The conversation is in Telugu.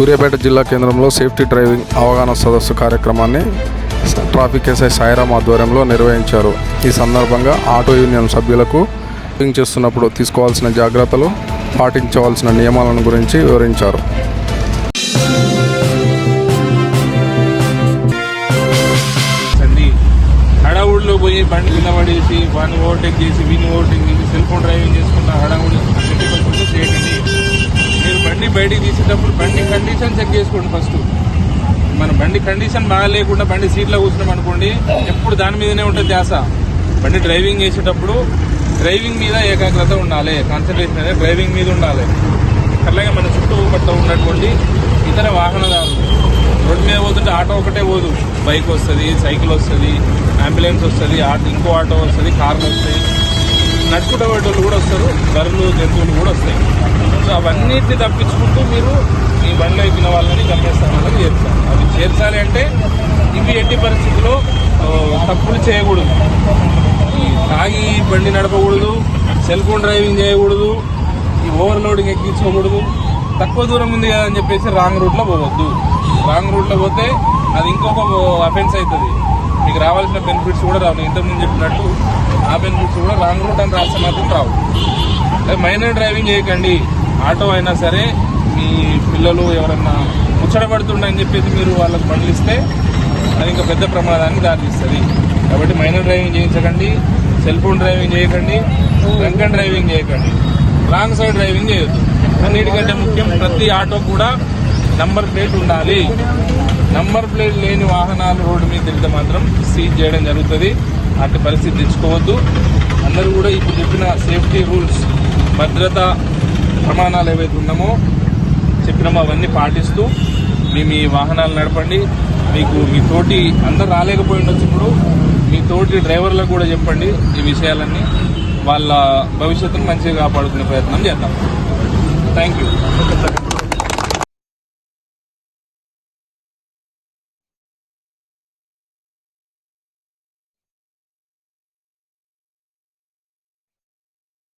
సూర్యాపేట జిల్లా కేంద్రంలో సేఫ్టీ డ్రైవింగ్ అవగాహన సదస్సు కార్యక్రమాన్ని ట్రాఫిక్ ఎస్ఐ సాయిరాం ఆధ్వర్యంలో నిర్వహించారు. ఈ సందర్భంగా ఆటో యూనియన్ సభ్యులకు డ్రైవింగ్ చేస్తున్నప్పుడు తీసుకోవాల్సిన జాగ్రత్తలు పాటించవలసిన నియమాలను గురించి వివరించారు. హడావుడిలో పోయి బండి నిలబడేసి బండి ఓవర్టేక్ చేసి వీని ఓవర్టేక్ చేసి సెల్ ఫోన్ డ్రైవింగ్ చేసుకుంటా హడావుడి. బయటికి తీసేటప్పుడు బండి కండిషన్ చెక్ చేసుకోండి ఫస్ట్ మన బండి కండిషన్ బాగా లేకుండా బండి సీట్లో కూర్చున్నాం అనుకోండి ఎప్పుడు దాని మీదనే ఉంటుంది ధ్యాస. బండి డ్రైవింగ్ చేసేటప్పుడు డ్రైవింగ్ మీద ఏకాగ్రత ఉండాలి కాన్సన్ట్రేషన్ అనేది డ్రైవింగ్ మీద ఉండాలి. అట్లాగే మన చుట్టూ పట్ల ఉన్నటువంటి ఇతర వాహనదారులు రోడ్డు మీద పోతుంటే ఆటో ఒకటే పోదు. బైక్ వస్తుంది సైకిల్ వస్తుంది అంబులెన్స్ వస్తుంది ఆటో ఇంకో ఆటో వస్తుంది కార్లు వస్తాయి నడుచుకుంటే వాళ్ళు కూడా వస్తారు బర్రెలు జంతువులు కూడా వస్తాయి. సో అవన్నిటిని తప్పించుకుంటూ మీరు ఈ బండిలో ఎక్కిన వాళ్ళని గమ్యస్థానాలకు చేర్చాలి అవి చేర్చాలి అంటే ఇవి ఎట్టి పరిస్థితుల్లో తప్పులు చేయకూడదు. ఈ తాగి బండి నడపకూడదు సెల్ ఫోన్ డ్రైవింగ్ చేయకూడదు ఈ ఓవర్లోడింగ్ ఎక్కించుకోకూడదు. తక్కువ దూరం ఉంది కదా అని చెప్పేసి రాంగ్ రూట్లో పోవద్దు. రాంగ్ రూట్లో పోతే అది ఇంకొక అఫెన్స్ అవుతుంది. మీకు రావాల్సిన బెనిఫిట్స్ కూడా రావు. నేను ఇంతకుముందు చెప్పినట్టు ఆ బెనిఫిట్స్ కూడా రాంగ్ రూట్ అని రాస్తే మాత్రం రావు. మైనర్ డ్రైవింగ్ చేయకండి. ఆటో అయినా సరే మీ పిల్లలు ఎవరన్నా ముచ్చటపడుతుండని చెప్పేసి మీరు వాళ్ళకి బండ్లు ఇస్తే అది ఇంకా పెద్ద ప్రమాదానికి దారితీస్తుంది కాబట్టి మైనర్ డ్రైవింగ్ చేయించకండి. సెల్ ఫోన్ డ్రైవింగ్ చేయకండి. డ్రంక్ అండ్ డ్రైవింగ్ చేయకండి. రాంగ్ సైడ్ డ్రైవింగ్ చేయొద్దు. అన్నిటికంటే ముఖ్యం ప్రతి ఆటో కూడా నంబర్ ప్లేట్ ఉండాలి. నంబర్ ప్లేట్ లేని వాహనాలు రోడ్డు మీద తిరిగితే మాత్రం సీజ్ చేయడం జరుగుతుంది. అట్టి పరిస్థితి తెచ్చుకోవద్దు. అందరూ కూడా ఇప్పుడు చెప్పిన సేఫ్టీ రూల్స్ భద్రత ప్రమాణాలు ఏవైతే ఉన్నామో చెప్పినామో అవన్నీ పాటిస్తూ మీ మీ వాహనాలు నడపండి. మీకు మీ తోటి అందరు రాలేకపోయి ఉండొచ్చు ఇప్పుడు. మీ తోటి డ్రైవర్లకు కూడా చెప్పండి ఈ విషయాలన్నీ. వాళ్ళ భవిష్యత్తును మంచిగా కాపాడుకునే ప్రయత్నం చేద్దాం. Thank you